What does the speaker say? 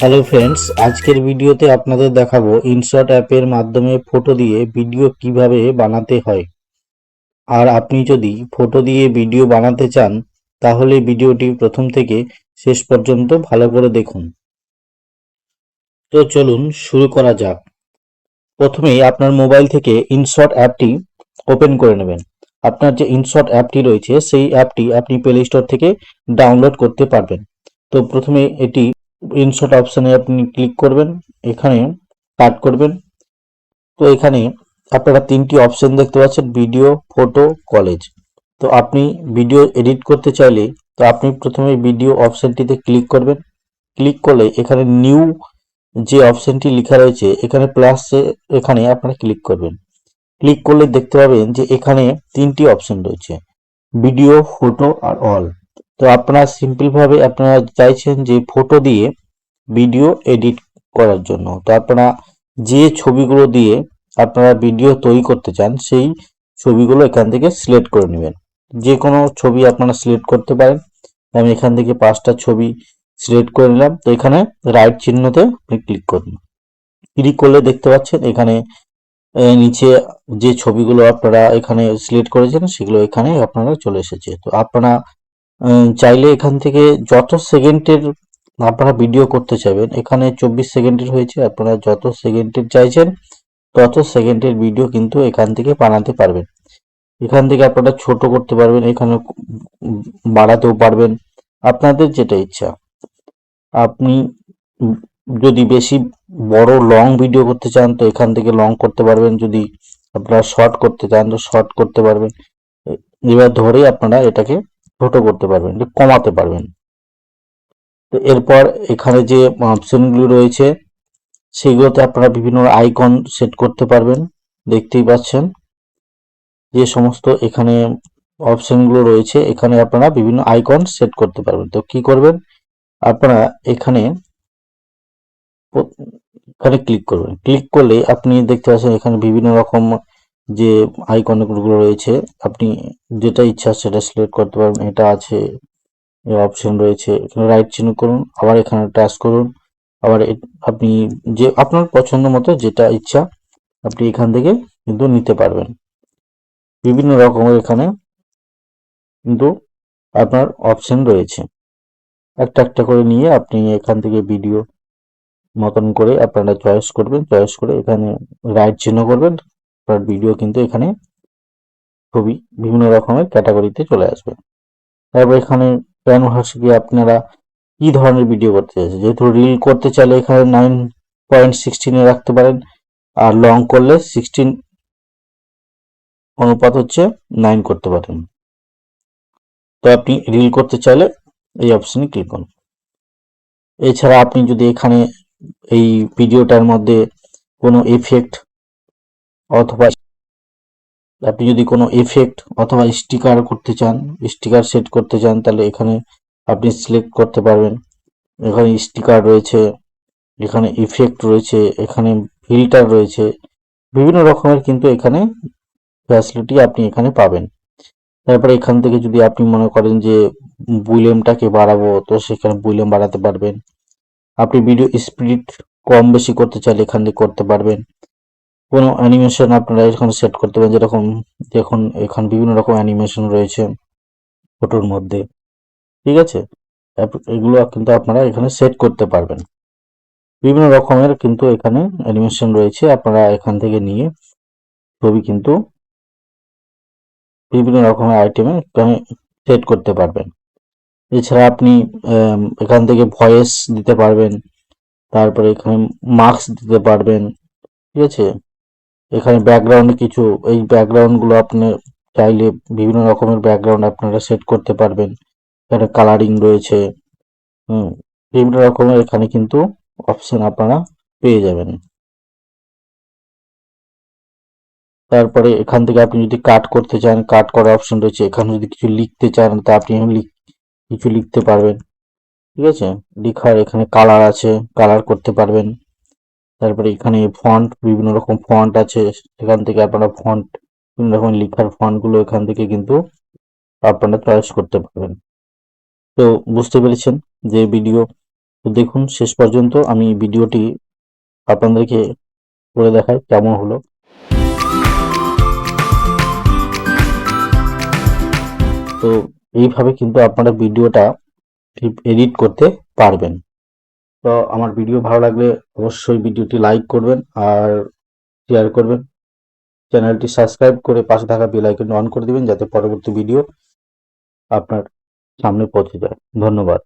Hello friends আজকের ভিডিওতে আপনাদের দেখাবো ইনশট অ্যাপের মাধ্যমে ফটো দিয়ে ভিডিও কীভাবে বানাতে হয়। আর আপনি যদি ফটো দিয়ে ভিডিও বানাতে চান, তাহলে ভিডিওটি প্রথম থেকে শেষ পর্যন্ত ভালো করে দেখুন। তো চলুন শুরু করা যাক। প্রথমেই আপনার মোবাইল থেকে ইনশট অ্যাপটি ওপেন করে নেবেন। আপনার যে ইনশট অ্যাপটি রয়েছে, সেই অ্যাপটি আপনি প্লে স্টোর থেকে ডাউনলোড করতে পারবেন। তো প্রথমে এটি ইনশট অপশানে আপনি ক্লিক করবেন, এখানে কাট করবেন। তো এখানে আপনারা তিনটি অপশন দেখতে পাচ্ছেন ভিডিও ফটো কলেজ তো আপনি ভিডিও এডিট করতে চাইলে, তো আপনি প্রথমে ভিডিও অপশনটিতে ক্লিক করবেন। ক্লিক করলে এখানে নিউ যে অপশনটি লেখা রয়েছে, এখানে প্লাস এখানে আপনারা ক্লিক করবেন। ক্লিক করলে দেখতে পাবেন যে এখানে তিনটি অপশন রয়েছে ভিডিও ফটো আর অল তো আপনারা সিম্পল ভাবে আপনারা চাইছেন যে ফটো দিয়ে ভিডিও এডিট করার জন্য। তো আপনারা যে ছবিগুলো দিয়ে আপনারা ভিডিও তৈরি করতে চান, সেই ছবিগুলো এখান থেকে সিলেক্ট করে নেবেন। যে কোনো ছবি আপনারা সিলেক্ট করতে পারেন। আমি এখান থেকে পাঁচটা ছবি সিলেক্ট করে নিলাম। তো এখানে রাইট চিহ্নতে আপনি ক্লিক করুন। ক্লিক করলে দেখতে পাচ্ছেন এখানে নিচে যে ছবিগুলো আপনারা এখানে সিলেক্ট করেছেন, সেগুলো এখানে আপনারা চলে এসেছে। তো আপনারা চাইলে এখান থেকে যত সেকেন্ডের আপনারা ভিডিও করতে চাইবেন, এখানে চব্বিশ সেকেন্ডের হয়েছে, আপনারা যত সেকেন্ডের চাইছেন, তত সেকেন্ডের ভিডিও কিন্তু এখান থেকে বানাতে পারবেন। এখান থেকে আপনারা ছোট করতে পারবেন, এখানে বাড়াতেও পারবেন, আপনাদের যেটা ইচ্ছা। আপনি যদি বেশি বড় লং ভিডিও করতে চান, তো এখান থেকে লং করতে পারবেন, যদি আপনারা শর্ট করতে চান, তো শর্ট করতে পারবেন। এবার ধরেই আপনারা এটাকে ছোট করতে পারবেন, কমাতে পারবেন। এরপর এখানে যে অপশনগুলো রয়েছে, সেগুলোতে আপনারা বিভিন্ন আইকন সেট করতে পারবেন। দেখতেই পাচ্ছেন যে সমস্ত এখানে অপশনগুলো রয়েছে, এখানে আপনারা বিভিন্ন আইকন সেট করতে পারবেন। তো কি করবেন? আপনারা এখানে এখানে ক্লিক করবেন। ক্লিক করলে আপনি দেখতে পাচ্ছেন এখানে বিভিন্ন রকম যে আইকনগুলো রয়েছে, আপনি যেটা ইচ্ছা সেটা সিলেক্ট করতে পারবেন। এটা আছে অপশন রয়েছে। এখানে রাইট চিহ্ন করুন, আবার এখানে টাচ করুন, আবার আপনি যে, আপনার পছন্দ মতো যেটা ইচ্ছা, আপনি এখান থেকে কিন্তু নিতে পারবেন। বিভিন্ন রকমের এখানে কিন্তু আপনার অপশন রয়েছে। একটা একটা করে নিয়ে আপনি এখান থেকে ভিডিও মতন করে আপনারা চয়েস করবেন চয়েস করে এখানে রাইট চিহ্ন করবেন, আপনার ভিডিও কিন্তু এখানে খুবই বিভিন্ন রকমের ক্যাটাগরিতে চলে আসবে। তারপর এখানে ক্যানভাসে গিয়ে আপনারা কি ধরনের ভিডিও করতে চাইছেন? যেহেতু রিল করতে চাইলে এখানে নাইন পয়েন্ট সিক্সটিনে রাখতে পারেন, আর লং করলে সিক্সটিন অনুপাত হচ্ছে নাইন করতে পারেন। তো আপনি রিল করতে চাইলে এই অপশনে ক্লিক করুন। এছাড়া আপনি যদি এখানে এই ভিডিওটার মধ্যে কোনো এফেক্ট অথবা আপনি যদি কোনো এফেক্ট অথবা স্টিকার করতে চান স্টিকার সেট করতে চান, তাহলে এখানে আপনি সিলেক্ট করতে পারবেন। এখানে স্টিকার রয়েছে, এখানে ইফেক্ট রয়েছে, এখানে ফিল্টার রয়েছে, বিভিন্ন রকমের কিন্তু এখানে ফ্যাসিলিটি আপনি এখানে পাবেন। তারপরে এখান থেকে যদি আপনি মনে করেন যে বুলেমটাকে বাড়াবো, তো সেখানে বুলেম বাড়াতে পারবেন। আপনি ভিডিও স্পিড কম বেশি করতে চাইলে এখান থেকে করতে পারবেন। কোনো অ্যানিমেশন আপনারা এখানে সেট করতে পারেন, যেরকম দেখুন, এখানে বিভিন্ন রকম অ্যানিমেশন রয়েছে ফটোর মধ্যে। ঠিক আছে? এগুলো কিন্তু আপনারা এখানে সেট করতে পারবেন। বিভিন্ন রকমের কিন্তু এখানে অ্যানিমেশন রয়েছে, আপনারা এখান থেকে নিয়ে ছবি কিন্তু বিভিন্ন রকমের আইটেমে এখানে সেট করতে পারবেন। এছাড়া আপনি এখান থেকে ভয়েস দিতে পারবেন, তারপরে এখানে মার্কস দিতে পারবেন, ঠিক আছে? এখানে ব্যাকগ্রাউন্ডে কিছু, এই ব্যাকগ্রাউন্ডগুলো আপনি চাইলে বিভিন্ন রকমের ব্যাকগ্রাউন্ড আপনারা সেট করতে পারবেন। এখানে কালারিং রয়েছে, হুম, বিভিন্ন রকমের এখানে কিন্তু অপশন আপনারা পেয়ে যাবেন। তারপরে এখান থেকে আপনি যদি কাট করতে চান কাট করার অপশন রয়েছে। এখানে যদি কিছু লিখতে চান, তা আপনি কিছু লিখতে পারবেন। ঠিক আছে? লিখার এখানে কালার আছে কালার করতে পারবেন। তারপরে এখানে ফন্ট বিভিন্ন রকম ফন্ট আছে। এখান থেকে আপনারা ফন্ট বিভিন্ন রকম লেখার ফন্টগুলো এখান থেকে কিন্তু আপনারা চয়েস করতে পারবেন। তো বুঝতে পেরেছেন যে ভিডিও দেখুন, শেষ পর্যন্ত আমি ভিডিওটি আপনাদেরকে করে দেখাই কেমন হলো। তো এইভাবে কিন্তু আপনারা ভিডিওটা এডিট করতে পারবেন। তো আমার ভিডিও ভালো লাগলে অবশ্যই ভিডিওটি লাইক করবেন আর শেয়ার করবেন। চ্যানেলটি সাবস্ক্রাইব করে পাশে থাকা বেল আইকনটি অন করে দিবেন যাতে পরবর্তী ভিডিও আপনার সামনে পৌঁছে যায়। ধন্যবাদ।